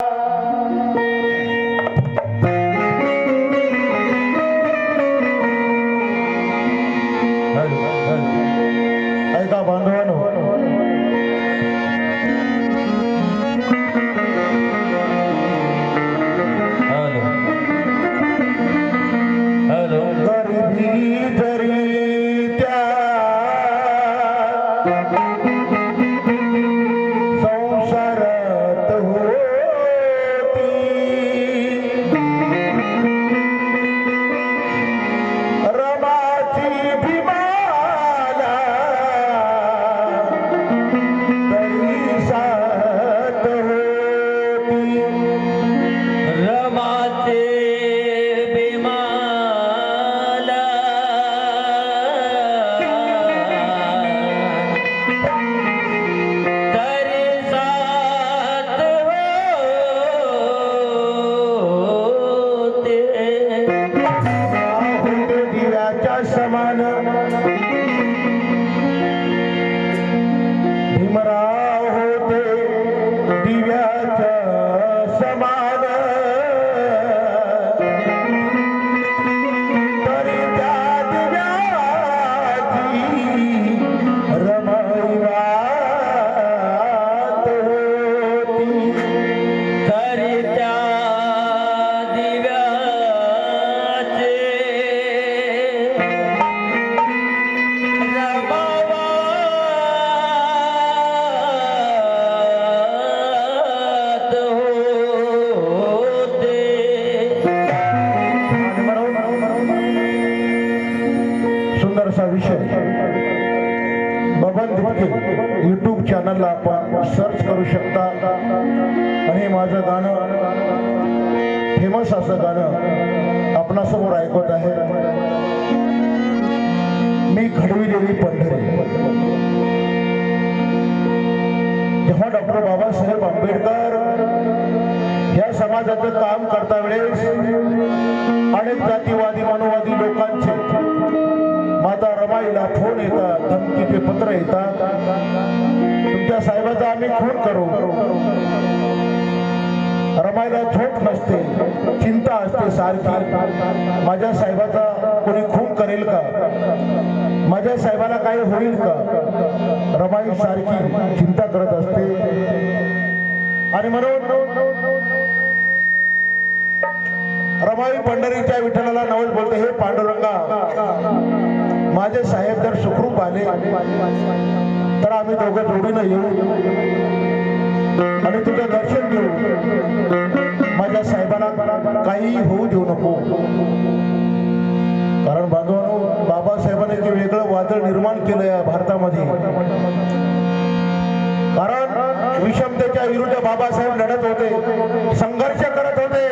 Oh. सुंदरसा विषय. Baban Dipke YouTube चॅनलला आपण सर्च करू शकता. आणि माझं गाणं फेमस असं गाणं आपणासमोर ऐकत आहे. मी घडविलेली पंढरी. जेव्हा डॉक्टर बाबासाहेब आंबेडकर या समाजाचं काम करता वेळेस अनेक जातीवादी मनोवादी लोकांचे मोबाईलला फोन येतात धमकीचे पत्र येतात. तुमच्या साहेबाचा आम्ही खून करू. रमाईला झोप नसते चिंता असते सारखी. माझ्या साहेबाचा कोणी खून करेल का? माझ्या साहेबाला काही होईल का? रमाई सारखी चिंता करत असते. आणि म्हणून रमाई पंढरीच्या विठ्ठलाला नवल बोलते हे पांडुरंगा माझे साहेब जर सुखरूप आले तर आम्ही दोघं जोडीनं येऊ आणि तुझं दर्शन घेऊ. माझ्या साहेबाला काही होऊ देऊ नको. कारण बांधवांनो बाबासाहेबांनी जे वेगळं वादळ निर्माण केलं या भारतामध्ये कारण विषमतेच्या विरुद्ध बाबासाहेब लढत होते संघर्ष करत होते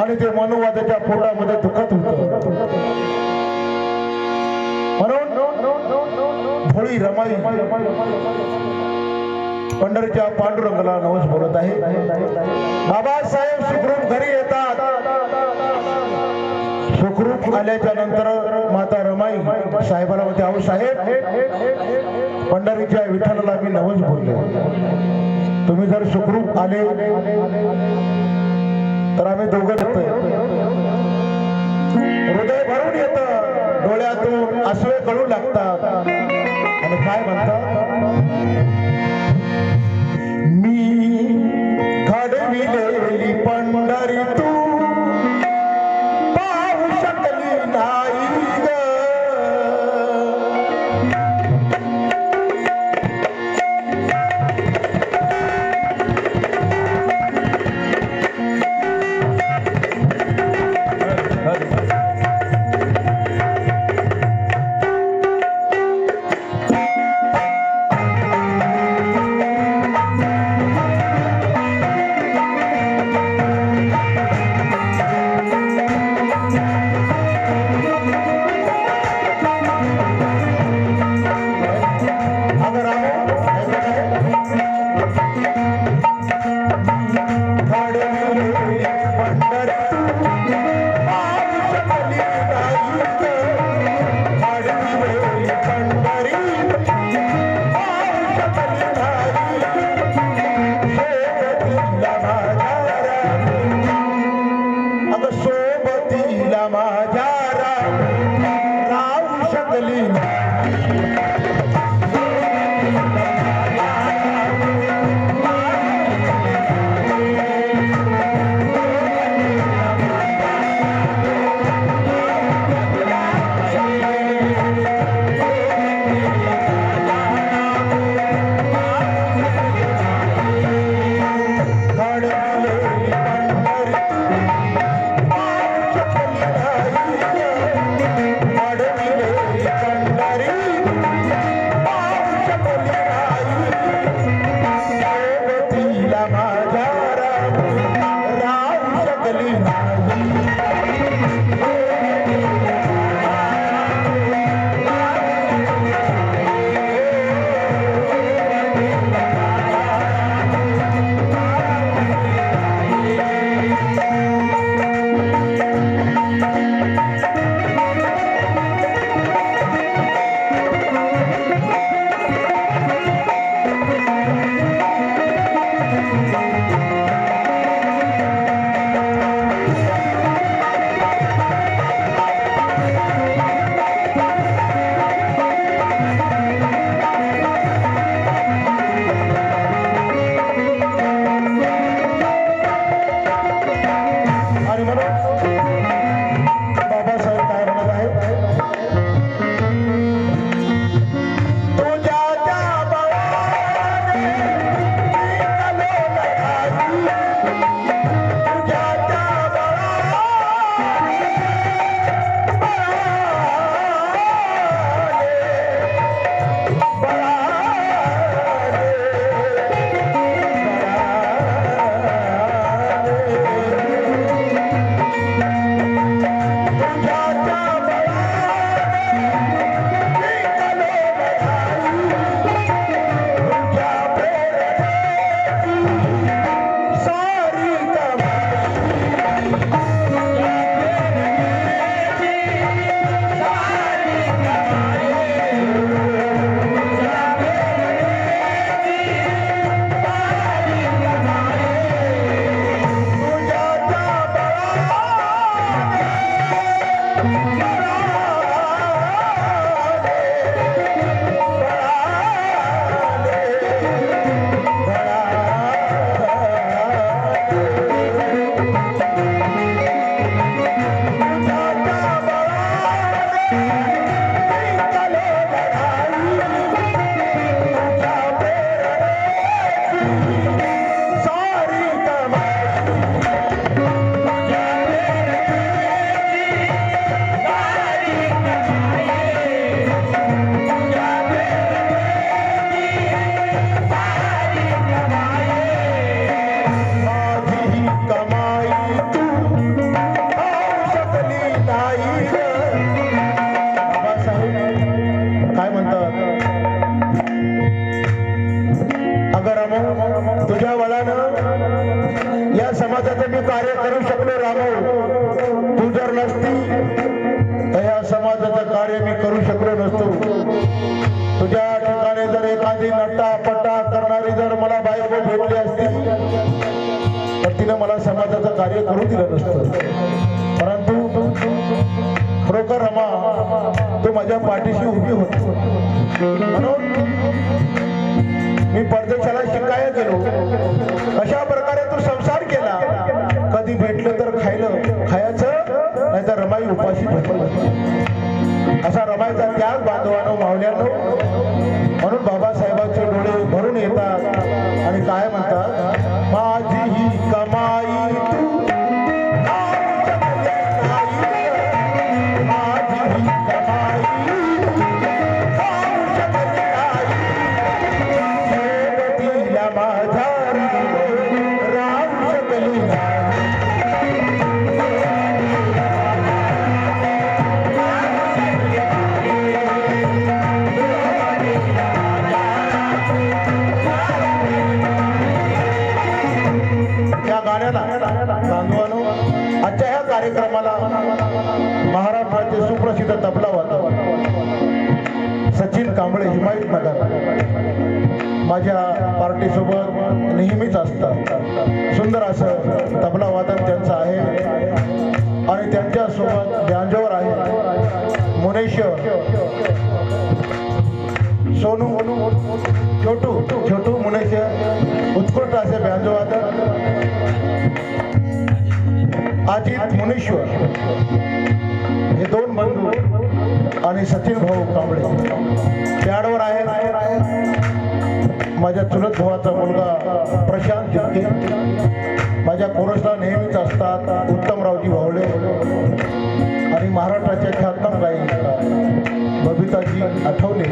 आणि ते मनुवादाच्या पोटामध्ये दुखत होत. भोळी रमाई. पंढरीच्या पांडुरंगाला नवस बोलत आहे. बाबासाहेब सुखरूप घरी येतात. सुखरूप आल्याच्यानंतर माता रमाई साहेबाला म्हणते आऊ साहेब पंढरीच्या विठ्ठलाला मी नवस बोलले. तुम्ही जर सुखरूप आले तर आम्ही दोघं हृदय भरून येतं. डोळ्यातून आसवे गळू लागतात. आणि काय म्हणतात? मी घडविलेली तुझ्या वडानं या समाजाचं मी कार्य करू शकलो रामो. तू जर नसती तर या समाजाचं कार्य मी करू शकलो नसतो. तुझ्या ठिकाणी जर एखादी नट्टा पट्टा करणारी जर मला बायको भेटली असती तर तिनं मला समाजाचं कार्य करू दिलं नसतं. परंतु खरोखर रमा तू माझ्या पाठीशी उभी होती. म्हणून मी परदेशाला शिकायला गेलो. अशा प्रकारे तू संसार केला. कधी भेटलं तर खायलं खायचं नाही तर रमाई उपाशी झोपलं असा रमाईचा त्याग बांधवानो मावल्यानो म्हणून बाबासाहेबांचे डोळे भरून येतात आणि काय म्हणतात? माझी ही कमाई गाण्याला बांधवानो आजच्या ह्या कार्यक्रमाला महाराष्ट्राचे सुप्रसिद्ध तबला वादक सचिन कांबळे हिमायत नगर. माझ्या पार्टीसोबत नेहमीच असतात. सुंदर असं तबला वादन त्यांचं आहे. आणि त्यांच्यासोबत ब्यांजोर आहे. मुनेश्वर सोनू छोटू छोटू मुनेश्वर उत्कृष्ट असे ब्यांजोवादक अजित मुनेश्वर हे दोन बंधू आणि सचिन भाऊ कांबळे. त्याडवर आहे माझ्या चुलत भावाचा मुलगा प्रशांत जिंके माझ्या कोरसला नेहमीच असतात उत्तमरावजी भावले आणि महाराष्ट्राच्या ख्यातनाम गायिका बबिताजी आठवले.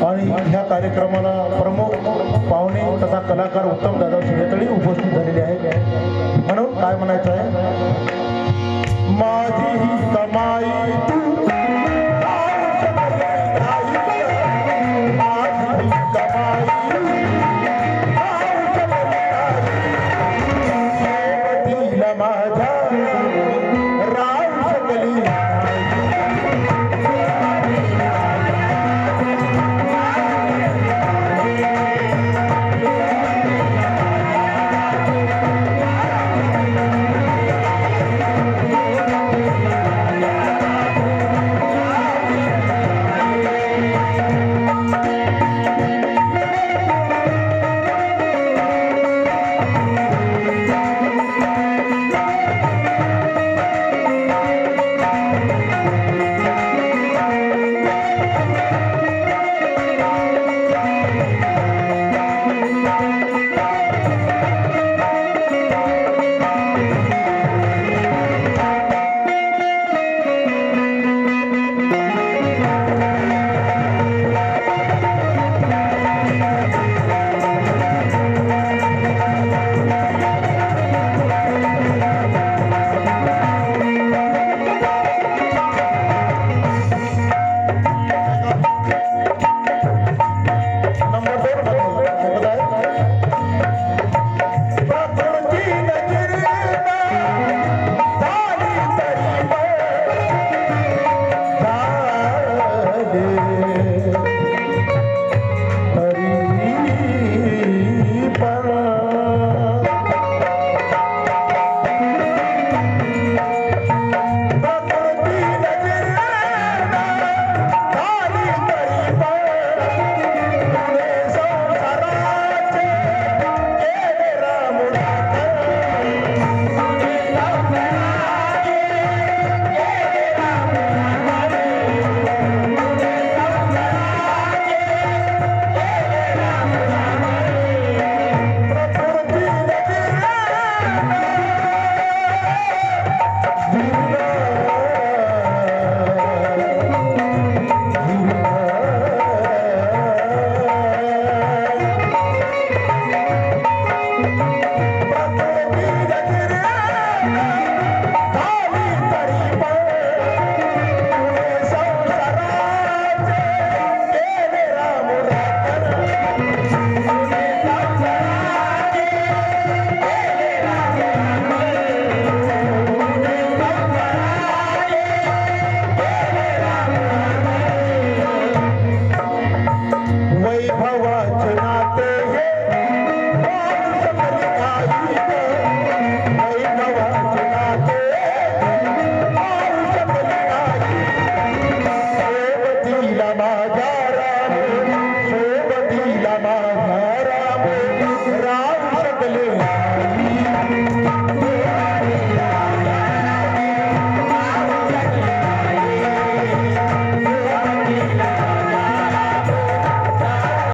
आणि ह्या कार्यक्रमाला प्रमुख पाहुणे तथा कलाकार उत्तम दादा सुरेतळी उपस्थित झालेले आहेत. म्हणून काय म्हणायचं आहे? माझी कमाई